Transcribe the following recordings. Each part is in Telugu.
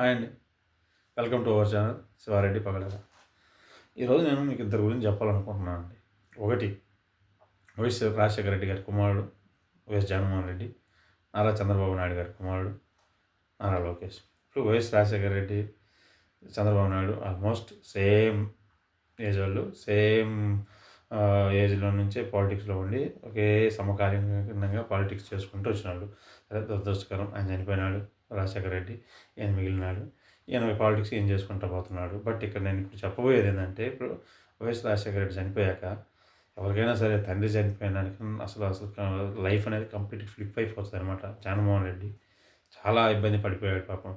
హాయ్ అండి. Welcome to our channel Shivareddy Pagadala ఈరోజు నేను మీకు ఇద్దరు గురించి చెప్పాలనుకుంటున్నాను అండి. ఒకటి వైఎస్ రాజశేఖర రెడ్డి గారి కుమారుడు వైఎస్ జగన్మోహన్ రెడ్డి నారా చంద్రబాబు నాయుడు గారి కుమారుడు నారా లోకేష్. ఇప్పుడు YS Rajasekhara Reddy Chandrababu Naidu almost same age వాళ్ళు సేమ్ ఏజ్లో నుంచే పాలిటిక్స్లో ఉండి ఒకే సమకాలీనంగా పాలిటిక్స్ చేసుకుంటూ వచ్చినాడు. అదే దురదృష్టకరం ఆయన చనిపోయినాడు. రాజశేఖర రెడ్డి ఈయన మిగిలినాడు. ఈయన పాలిటిక్స్ ఏం చేసుకుంటూ పోతున్నాడు? బట్ ఇక్కడ నేను ఇప్పుడు చెప్పబోయేది ఏంటంటే ఇప్పుడు వైఎస్ రాజశేఖర రెడ్డి చనిపోయాక ఎవరికైనా సరే తండ్రి చనిపోయినానికి అసలు అసలు లైఫ్ అనేది కంప్లీట్ ఫ్లిప్ అయిపోతుంది అనమాట జగన్మోహన్ రెడ్డి చాలా ఇబ్బంది పడిపోయాడు పాపం.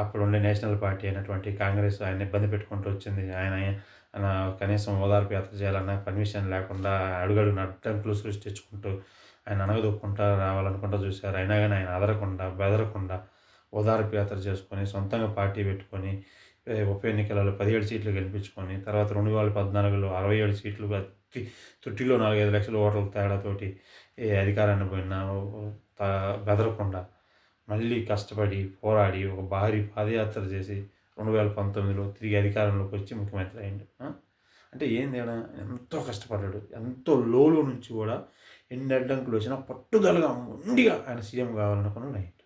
అప్పుడు ఉండే నేషనల్ పార్టీ అయినటువంటి కాంగ్రెస్ ఆయన ఇబ్బంది పెట్టుకుంటూ వచ్చింది. ఆయన ఆయన కనీసం ఓదార్పు యాత్ర చేయాలన్నా పర్మిషన్ లేకుండా అడుగడుగు అడ్డంకులు సృష్టించుకుంటూ ఆయన అనగదొక్కుంటా రావాలనుకుంటా చూశారు. అయినా కానీ ఆయన అదరకుండా బెదరకుండా ఓదార్పు యాత్ర చేసుకొని సొంతంగా పార్టీ పెట్టుకొని ఉప ఎన్నికలలో పదిహేడు సీట్లు గెలిపించుకొని తర్వాత రెండు వేల పద్నాలుగులో అరవై ఏడు సీట్లు అతి తుట్టిలో నాలుగైదు లక్షల ఓట్ల తేడాతోటి అధికారాన్ని పోయిన బెదరకుండా మళ్ళీ కష్టపడి పోరాడి ఒక భారీ పాదయాత్ర చేసి రెండు వేల పంతొమ్మిదిలో తిరిగి అధికారంలోకి వచ్చి ముఖ్యమంత్రి అయ్యిండు. అంటే ఏంది ఎంతో కష్టపడ్డాడు. ఎంతో లోలో నుంచి కూడా ఎన్ని అడ్డంకులు వచ్చినా పట్టుదలగా ఉండిగా ఆయన సీఎం కావాలనుకున్నాడు అయ్యిండు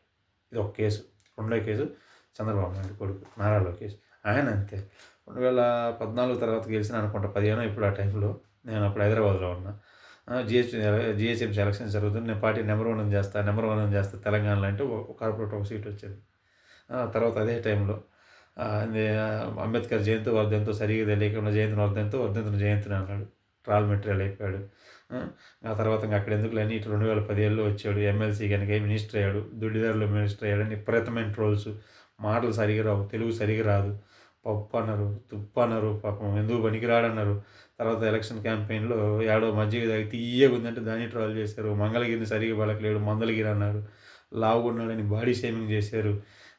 ఇది ఒక కేసు. రెండో కేసు చంద్రబాబు నాయుడు కొడుకు నారా లోకేష్ ఆయన అంతే. రెండు వేల పద్నాలుగు తర్వాత గెలిచిన అనుకుంటా పదిహేను ఇప్పుడు ఆ టైంలో. నేను అప్పుడు హైదరాబాద్లో ఉన్నా. జిహెచ్ఎం జిహెచ్ఎంసీ ఎలక్షన్ జరుగుతుంది. నేను పార్టీ నెంబర్ వన్ చేస్తా నెంబర్ వన్ చేస్తా తెలంగాణలో అంటే ఒక కార్పొరేట్ ఒక సీట్ వచ్చింది. తర్వాత అదే టైంలో అంబేద్కర్ జయంతి వర్ధంతో సరిగా తెలియకుండా జయంతి వర్ధంతో వర్ధంతుని జయంతిని అన్నాడు. ట్రాల్ మెటీరియల్ అయిపోయాడు. ఆ తర్వాత ఇంకా అక్కడ ఎందుకు లేని ఇటు రెండు వేల పదిహేడులో వచ్చాడు ఎమ్మెల్సీ కనుక మినిస్టర్ అయ్యాడు దుడ్డిదారులో మినిస్టర్ అయ్యాడు విపరీతమైన ట్రోల్స్ మాటలు సరిగా రావు తెలుగు సరిగా రాదు పప్పు అన్నారు తుప్పు అన్నారు పాపం ఎందుకు పనికిరాడన్నారు తర్వాత ఎలక్షన్ క్యాంపెయిన్లో ఏడో మజ్జిగ తాగి తీయగా ఉందంటే దాన్ని ట్రాల్ చేశారు మంగళగిరిని సరిగా పలకలేడు మందలగిరి అన్నారు లావుగున్నాడని బాడీ షేమింగ్ చేశారు.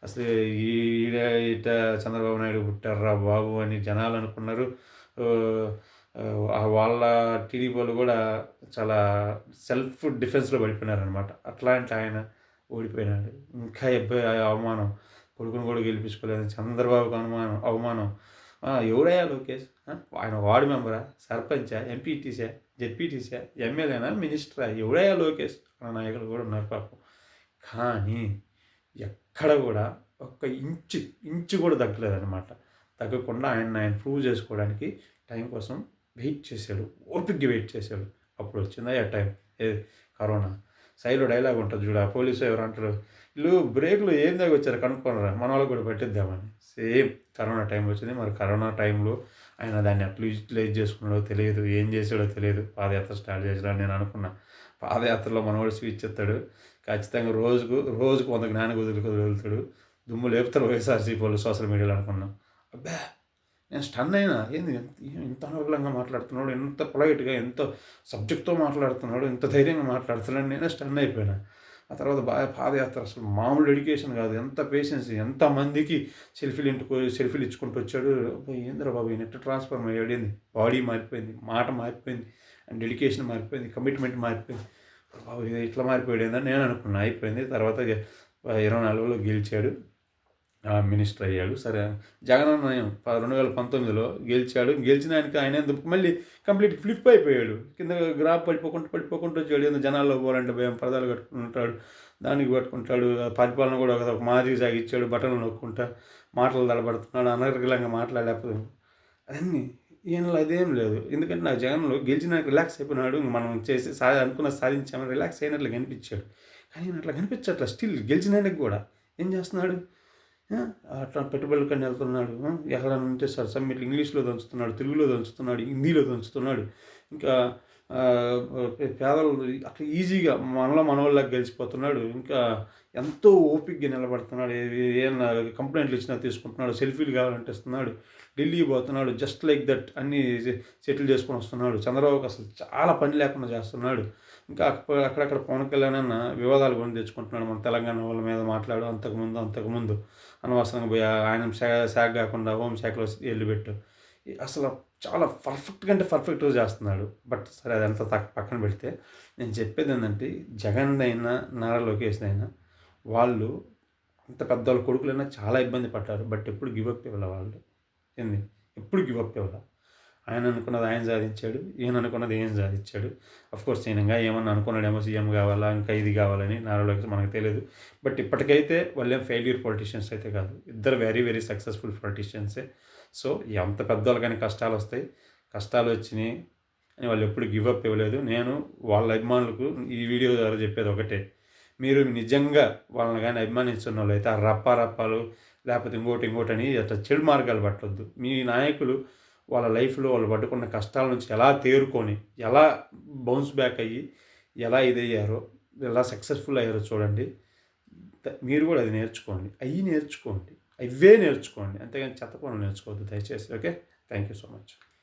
అసలు ఈడ ఇట చంద్రబాబు నాయుడు పుట్టారా బాబు అని జనాలు అనుకున్నారు. వాళ్ళ టీడీపీ వాళ్ళు కూడా చాలా సెల్ఫ్ డిఫెన్స్లో పడిపోయినారనమాట అట్లాంటి ఆయన ఓడిపోయినాడు. ఇంకా అబ్బాయి అవమానం? కొడుకును కూడా గెలిపించుకోలేదు చంద్రబాబుకు అనుమానం అవమానం. ఎవడయ్యా లోకేష్? ఆయన వార్డు మెంబరా? సర్పంచా? ఎంపీటీసా జెడ్పీటీసా ఎమ్మెల్యేనా? మినిస్టరా? ఎవడయ్యా లోకేష్? అన్న నాయకులు కూడా ఉన్నారు పాపం. కానీ ఎక్కడ కూడా ఒక్క ఇంచు ఇంచు కూడా తగ్గలేదన్నమాట. తగ్గకుండా ఆయన ఆయన ప్రూవ్ చేసుకోవడానికి టైం కోసం వెయిట్ చేశాడు ఓపిక్గా వెయిట్ చేశాడు. అప్పుడు వచ్చిందా ఆ టైం. ఏ కరోనా. సైడ్లో డైలాగ్ ఉంటుంది చూడ పోలీసు ఎవరు అంటారు వీళ్ళు బ్రేక్లు ఏం దగ్గర వచ్చారు? కనుక్కోనరా? మన వాళ్ళకి కూడా పెట్టిద్దామని. సేమ్ కరోనా టైం వచ్చింది. మరి కరోనా టైంలో ఆయన దాన్ని ఎట్లా యూటిలైజ్ చేసుకున్నాడో తెలియదు ఏం చేసాడో తెలియదు. పాదయాత్ర స్టార్ట్ చేసాడని నేను అనుకున్నా. పాదయాత్రలో మనవాడు స్వీచ్ ఇస్తాడు. ఖచ్చితంగా రోజుకు రోజుకు వంద జ్ఞాన కుదురుకు వదులుతాడు దుమ్ము లేపుతారు వైఎస్ఆర్సీపీ వాళ్ళు సోషల్ మీడియాలో అనుకున్నాం. అబ్బా! నేను స్టన్ అయినా ఏంది ఎంత అనుకూలంగా మాట్లాడుతున్నాడు ఎంత పొలైట్గా ఎంత సబ్జెక్ట్తో మాట్లాడుతున్నాడు ఎంత ధైర్యంగా మాట్లాడుతున్నాడు నేనే స్టన్ అయిపోయినా. ఆ తర్వాత బాగా పాదయాత్ర అసలు మామూలు డెడికేషన్ కాదు. ఎంత పేషెన్స్ ఎంతమందికి సెల్ఫీలు ఇంటికి సెల్ఫీలు ఇచ్చుకుంటూ వచ్చాడు. ఏంద్ర బాబు ఈయన ఎట్లా ట్రాన్స్ఫర్మ్ అయ్యాడు బాడీ మారిపోయింది మాట మారిపోయింది అండ్ డెడికేషన్ మారిపోయింది కమిట్మెంట్ మారిపోయింది. బాబు ఇది ఇట్లా మారిపోయాడు ఏందని నేను అనుకున్నా. అయిపోయింది. తర్వాత ఇరవై నాలుగులో గెలిచాడు. మినిస్టర్ అయ్యాడు. సరే జగనన్న రెండు వేల పంతొమ్మిదిలో గెలిచాడు. గెలిచిన ఆయనకి ఆయన ఎందుకు మళ్ళీ కంప్లీట్ ఫ్లిప్ అయిపోయాడు. కింద గ్రాఫ్ పడిపోకుండా పడిపోకుండా వచ్చాడు. ఏదో జనాల్లో పోవాలంటే భయం పరదాలు కట్టుకుంటాడు. దానికి పట్టుకుంటాడు. పరిపాలన కూడా ఒక మాదిరి సాగిచ్చాడు బట్టలు నొక్కుంటా మాటలు తడబడుతున్నాడు అనర్గలంగా మాట్లాడలేకపోతే అదన్నీ ఈయనలో అదేం లేదు. ఎందుకంటే నాకు జగన్లో గెలిచిన రిలాక్స్ అయిపోయినాడు. మనం చేసి సా అనుకున్న సాధించామని రిలాక్స్ అయినట్లు కనిపించాడు. కానీ అట్లా కనిపించట్లా. స్టిల్ గెలిచినానికి కూడా. ఏం చేస్తున్నాడు? అట్లా పెట్టుబడులకని కానీ వెళ్తున్నాడు ఎక్కడ ఉంటే సార్ సమ్మిట్లు ఇంగ్లీష్లో దంచుతున్నాడు తెలుగులో దంచుతున్నాడు హిందీలో దంచుతున్నాడు. ఇంకా పేదలు అట్లా ఈజీగా మనలో మనవాళ్ళకి గెలిచిపోతున్నాడు. ఇంకా ఎంతో ఓపిక్గా నిలబడుతున్నాడు. ఏమైనా కంప్లైంట్లు ఇచ్చినా తీసుకుంటున్నాడు. సెల్ఫీలు కావాలంటే ఇస్తున్నాడు. ఢిల్లీ పోతున్నాడు. జస్ట్ లైక్ దట్ అన్నీ సెటిల్ చేసుకొని వస్తున్నాడు. చంద్రబాబుకి అసలు చాలా పని లేకుండా చేస్తున్నాడు. ఇంకా అక్కడక్కడ పవన్ కళ్యాణ్ అన్న వివాదాలు కొని తెచ్చుకుంటున్నాడు. మన తెలంగాణ వాళ్ళ మీద మాట్లాడు అంతకుముందు అంతకుముందు అనవసరంగా పోయి ఆయన శాఖ కాకుండా హోంశాఖలో వెళ్ళి పెట్టు. అసలు చాలా పర్ఫెక్ట్గా అంటే పర్ఫెక్ట్గా చేస్తున్నాడు. బట్ సరే అదంతా పక్కన పెడితే నేను చెప్పేది ఏంటంటే జగన్ అయినా నారా లోకేష్ అయినా వాళ్ళు అంత పెద్ద వాళ్ళ కొడుకులైనా చాలా ఇబ్బంది పడ్డారు. బట్ ఎప్పుడు గివప్ ఇవ్వాలి వాళ్ళు. ఏంది? ఎప్పుడు గివప్ ఇవ్వాలి. ఆయన అనుకున్నది ఆయన సాధించాడు ఈయన అనుకున్నది ఏం సాధించాడు. కోర్స్ ఈయన ఇంకా ఏమన్నా అనుకున్నాడేమో సీఎం కావాలా ఇంకా ఇది కావాలని నారాలోకి మనకు తెలియదు. బట్ ఇప్పటికైతే వాళ్ళేం ఫెయిల్యూర్ పొలిటీషియన్స్ అయితే కాదు. ఇద్దరు వెరీ వెరీ సక్సెస్ఫుల్ పొలిటీషియన్సే సో ఎంత పెద్దవాళ్ళకైనా కష్టాలు వస్తాయి. కష్టాలు వచ్చినాయి అని వాళ్ళు ఎప్పుడు గివ్ అప్ ఇవ్వలేదు. నేను వాళ్ళ అభిమానులకు ఈ వీడియో ద్వారా చెప్పేది ఒకటే. మీరు నిజంగా వాళ్ళని కానీ అభిమానిస్తున్న వాళ్ళు అయితే ఆ రప్ప రప్పాలు లేకపోతే ఇంకోటి ఇంకోటి అని అట్లా చెడు మార్గాలు పట్టొద్దు. మీ నాయకులు వాళ్ళ లైఫ్లో వాళ్ళు పట్టుకున్న కష్టాల నుంచి ఎలా తేరుకొని ఎలా బౌన్స్ బ్యాక్ అయ్యి ఎలా ఇదయ్యారో ఎలా సక్సెస్ఫుల్ అయ్యారో చూడండి. మీరు కూడా అది నేర్చుకోండి. అవి నేర్చుకోండి. అవే నేర్చుకోండి. అంతేగాని చెత్త పనులు నేర్చుకోవద్దు. దయచేసి okay? Thank you so much.